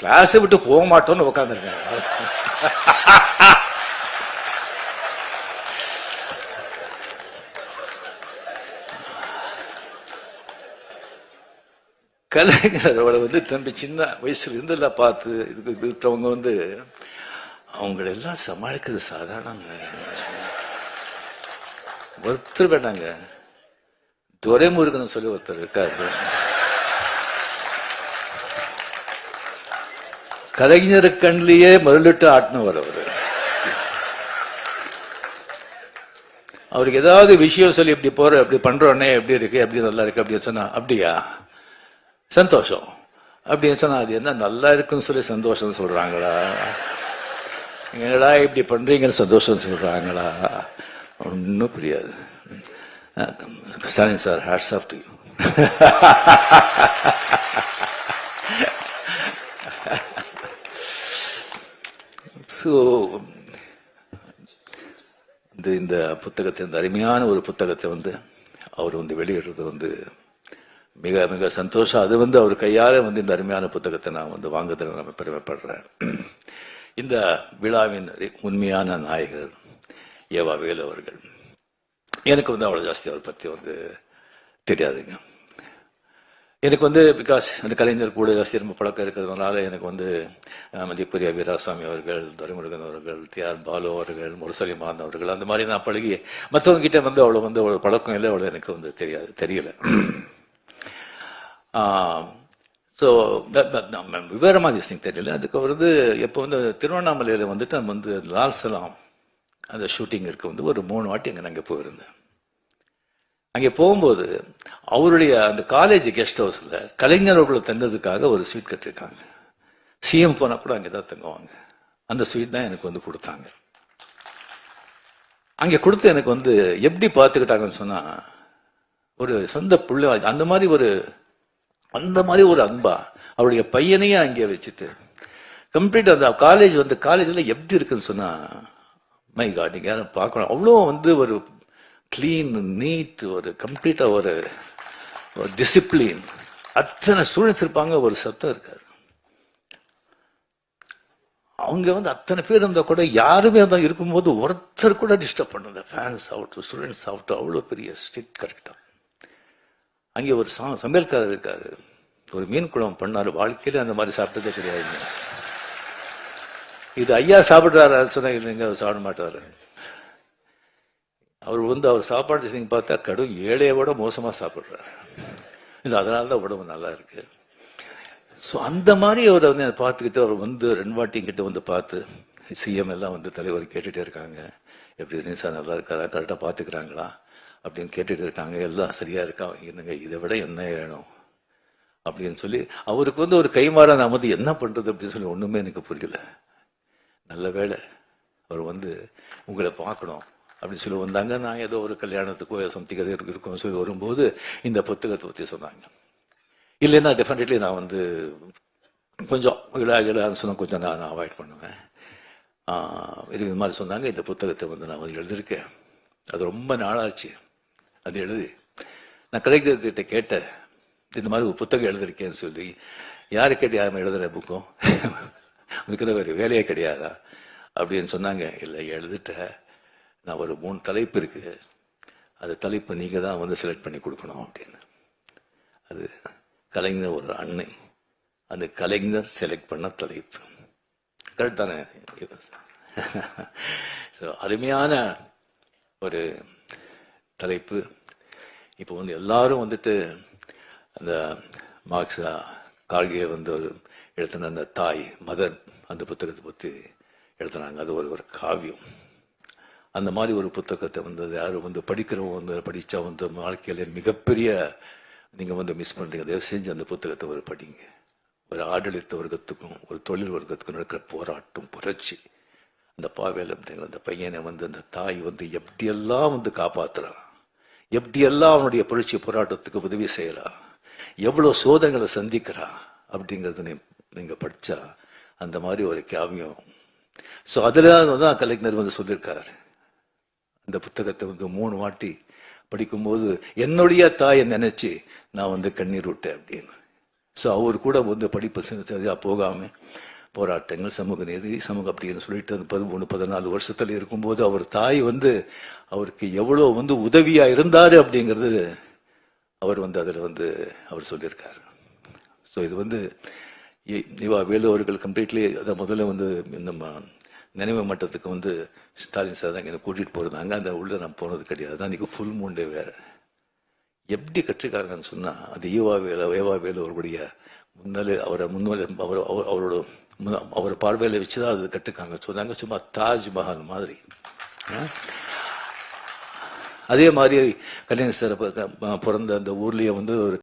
Class விட்டு போக மாட்டோம்னு உட்காந்துருக்காங்க கலைஞர் அவளை வந்து தம்பி சின்ன வயசுல இருந்தெல்லாம் பார்த்து இதுக்கு இருக்கிறவங்க வந்து அவங்கள எல்லாம் சமாளிக்கிறது சாதாரணங்க. ஒருத்தர் வேண்டாங்க துரைமுருகன் சொல்லி ஒருத்தர் இருக்காரு. கலைஞர் கண்லேயே முதலிட்டு ஆட்டினவர் அவரு. அவருக்கு ஏதாவது விஷயம் சொல்லி இப்படி போற இப்படி பண்றோன்னே எப்படி இருக்கு எப்படி நல்லா இருக்கு அப்படின்னு சொன்னா அப்படியா? சந்தோஷம். அப்படின்னு சொன்னா அது என்ன நல்லா இருக்குன்னு சொல்லி சந்தோஷம் சொல்றாங்களா? என்னடா இப்படி பண்றீங்கன்னு சந்தோஷம் சொல்றாங்களா? ஒன்றும் புரியாது. Stalin sir hats off to you so இந்த இந்த புத்தகத்தை இந்த அருமையான ஒரு புத்தகத்தை வந்து அவர் வந்து வெளியிடுறது வந்து மிக மிக சந்தோஷம். அது வந்து அவர் கையால் வந்து இந்த அருமையான புத்தகத்தை நான் வந்து வாங்குறதுல நான் பெருமைப்படுறேன். இந்த விழாவின் உண்மையான நாயகர் ஏவா வேலு அவர்கள். எனக்கு வந்து அவ்வளோ ஜாஸ்தி அவர் பற்றி வந்து தெரியாதுங்க. எனக்கு வந்து பிகாஸ் அந்த கலைஞர் கூட ஜாஸ்தி பழக்கம் இருக்கிறதுனால எனக்கு வந்து அஹ், வீராசாமி அவர்கள் துரைமுருகன் அவர்கள் டி ஆர் பாலு அவர்கள் முரசலிமான் அவர்கள் அந்த மாதிரி நான் பழகி மற்றவங்க கிட்ட வந்து அவ்வளோ வந்து அவ்வளோ பழக்கம் இல்லை அவ்வளோ எனக்கு வந்து தெரியாது தெரியல. ஸோ விவரமாக திஸ்டிங் தெரியல. அதுக்கு வந்து எப்போ வந்து திருவண்ணாமலையில் வந்துட்டு நம்ம வந்து லால் சலாம் அந்த ஷூட்டிங்கிற்கு வந்து ஒரு மூணு வாட்டி அங்கே நாங்கள் போயிருந்தேன். அங்கே போகும்போது அவருடைய அந்த காலேஜ் கெஸ்ட் ஹவுஸில் கலைஞர்களுக்குள்ள தங்குறதுக்காக ஒரு ஸ்வீட் கட்டிருக்காங்க சிஎம் போனால் கூட அங்கே தான் தங்குவாங்க. அந்த ஸ்வீட் தான் எனக்கு வந்து கொடுத்தாங்க. அங்கே கொடுத்து எனக்கு வந்து எப்படி பார்த்துக்கிட்டாங்கன்னு சொன்னால் ஒரு சொந்த பிள்ளை அந்த மாதிரி ஒரு அந்த மாதிரி ஒரு அன்பா அவருடைய பையனையே அங்கே வச்சுட்டு கம்ப்ளீட் அந்த காலேஜ் வந்து காலேஜில் எப்படி இருக்குன்னு சொன்னால் மை காட் நீங்கள் யாரும் பார்க்கணும். அவ்வளோ வந்து ஒரு க்ளீன் நீட் ஒரு கம்ப்ளீட்டாக ஒரு ஒரு டிசிப்ளின் அத்தனை ஸ்டூடெண்ட்ஸ் இருப்பாங்க ஒரு சத்தம் இருக்காது. அவங்க வந்து அத்தனை பேர் இருந்தால் கூட யாருமே இருந்தால் இருக்கும்போது ஒருத்தர் கூட டிஸ்டர்ப் பண்ணல ஃபேன்ஸ் ஆகட்டும் ஸ்டூடெண்ட்ஸ் ஆகட்டும் அவ்வளோ பெரிய ஸ்ட்ரிக் கரெக்டாக அங்கே ஒரு சா- சமையல்காரர் இருக்கார். ஒரு மீன் குழம்பு பண்ணாரு. வாழ்க்கையில் அந்த மாதிரி சாப்பிட்டதே கிடையாதுங்க இது ஐயா சாப்பிட்றாரு? சொன்னால் இல்லைங்க அவர் சாப்பிட மாட்டார். அவர் வந்து அவர் சாப்பாடு நீங்க பார்த்தா கடும் ஏழையை விட மோசமாக சாப்பிடுறாரு. இல்லை அதனால தான் உடம்பு நல்லா இருக்கு. ஸோ அந்த மாதிரி அவரை வந்து பார்த்துக்கிட்டு அவர் வந்து ரெண்டு வாட்டியும் கிட்ட வந்து பார்த்து சிஎம் எல்லாம் வந்து தலைவர் கேட்டுகிட்டே இருக்காங்க. எப்படி இருக்கு சார் நல்லா இருக்காரா? கரெக்டாக பார்த்துக்கிறாங்களா? அப்படின்னு கேட்டுகிட்டு இருக்காங்க. எல்லாம் சரியாக இருக்கா? என்னங்க இதை விட என்ன வேணும்? அப்படின்னு சொல்லி அவருக்கு வந்து ஒரு கைமாறான நான் வந்து என்ன பண்ணுறது அப்படின்னு சொல்லி ஒன்றுமே எனக்கு புரியல. நல்ல வேலை அவர் வந்து உங்களை பார்க்கணும். அப்படின்னு சொல்லி வந்தாங்க. நான் ஏதோ ஒரு கல்யாணத்துக்கோ சம்திங் அது இருக்கும் சொல்லி வரும்போது இந்த புத்தகத்தை பற்றி சொன்னாங்க. இல்லைன்னா டெஃபினெட்லி நான் வந்து கொஞ்சம் விழா கிழான்னு சொன்னா கொஞ்சம் நான் அவாய்ட் பண்ணுவேன். இது மாதிரி சொன்னாங்க. இந்த புத்தகத்தை வந்து நான் வந்து எழுதியிருக்கேன். அது ரொம்ப நாளாச்சு. அது எழுதி நான் கலைஞர்கிட்ட கேட்டேன். இந்த மாதிரி ஒரு புத்தகம் எழுதியிருக்கேன்னு சொல்லி யாரை கேட்டு யாரும் எழுதுகிற புக்கும் உனக்கு வேறு வேலையே கிடையாதா? அப்படின்னு சொன்னாங்க. இல்லை எழுதிட்டேன். நான் ஒரு மூணு தலைப்பு இருக்கு. அந்த தலைப்பு நீங்கள் தான் வந்து செலக்ட் பண்ணி கொடுக்கணும் அப்படின்னு. அது கலைஞர் ஒரு அன்னை. அந்த கலைஞர் செலக்ட் பண்ண தலைப்பு. கரெக்ட் தானே? ஸோ அருமையான ஒரு தலைப்பு. இப்போ வந்து எல்லாரும் வந்துட்டு அந்த மார்க்ஸ் கார்கே வந்து ஒரு எழுத்தின அந்த தாய் மதர் அந்த புத்தகத்தை பற்றி எழுத்துனாங்க அது ஒரு ஒரு காவியம். அந்த மாதிரி ஒரு புத்தகத்தை வந்து யாரும் வந்து படிக்கிறவங்க வந்து படித்தா வந்து வாழ்க்கையில மிகப்பெரிய நீங்கள் வந்து மிஸ் பண்ணுறீங்க தயவு செஞ்சு அந்த புத்தகத்தை ஒரு படிங்க. ஒரு ஆடளித்த வர்க்கத்துக்கும் ஒரு தொழில் வர்க்கத்துக்கும் நடக்கிற போராட்டம் புரட்சி. அந்த பாவேல் அப்படிங்கிற அந்த பையனை வந்து அந்த தாய் வந்து எப்படியெல்லாம் வந்து காப்பாற்றுறான் எப்படியெல்லாம் அவனுடைய புரட்சி போராட்டத்துக்கு உதவி செய்கிறான் எவ்வளோ சோதனைகளை சந்திக்கிறா? அப்படிங்கிறத நீ நீங்கள் படித்தா அந்த மாதிரி ஒரு காவியம். ஸோ அதில் தான் கலைஞர் வந்து சொல்லியிருக்காரு. இந்த புத்தகத்தை வந்து மூணு வாட்டி படிக்கும்போது என்னுடைய தாயை நினைச்சு நான் வந்து கண்ணீர் விட்டேன் அப்படின்னு. ஸோ அவர் கூட வந்து படிப்பு போகாமல் போராட்டங்கள் சமூக நீதி சமூக அப்படின்னு சொல்லிட்டு அந்த பதிமூணு பதினாலு வருஷத்தில் இருக்கும்போது அவர் தாய் வந்து அவருக்கு எவ்வளோ வந்து உதவியாக இருந்தார் அப்படிங்கிறது அவர் வந்து அதில் வந்து அவர் சொல்லியிருக்கார். ஸோ இது வந்து இவா வேலு அவர்கள் கம்ப்ளீட்லி அதை முதல்ல வந்து நம்ம நினைவு மட்டத்துக்கு வந்து ஸ்டாலின் சார் தான் என்னை கூட்டிகிட்டு போயிருந்தாங்க. அந்த உள்ள நான் போனது கிடையாது. தான் அன்றைக்கி ஃபுல் மூண்டே வேற. எப்படி கட்சிக்காரங்கன்னு சொன்னா அது ஈவா வேலு ஏவா வேலு அவருடைய முன்னாலே அவரை முன்னாலே அவர் அவர்- அவரோட முன்ன- அவர் வச்சு வச்சுதான் அது கட்டுக்காங்க. சொன்னாங்க சும்மா தாஜ்மஹால் மாதிரி. அதே மாதிரி கல்யாண சார் பிறந்த அந்த ஊர்லயே வந்து ஒரு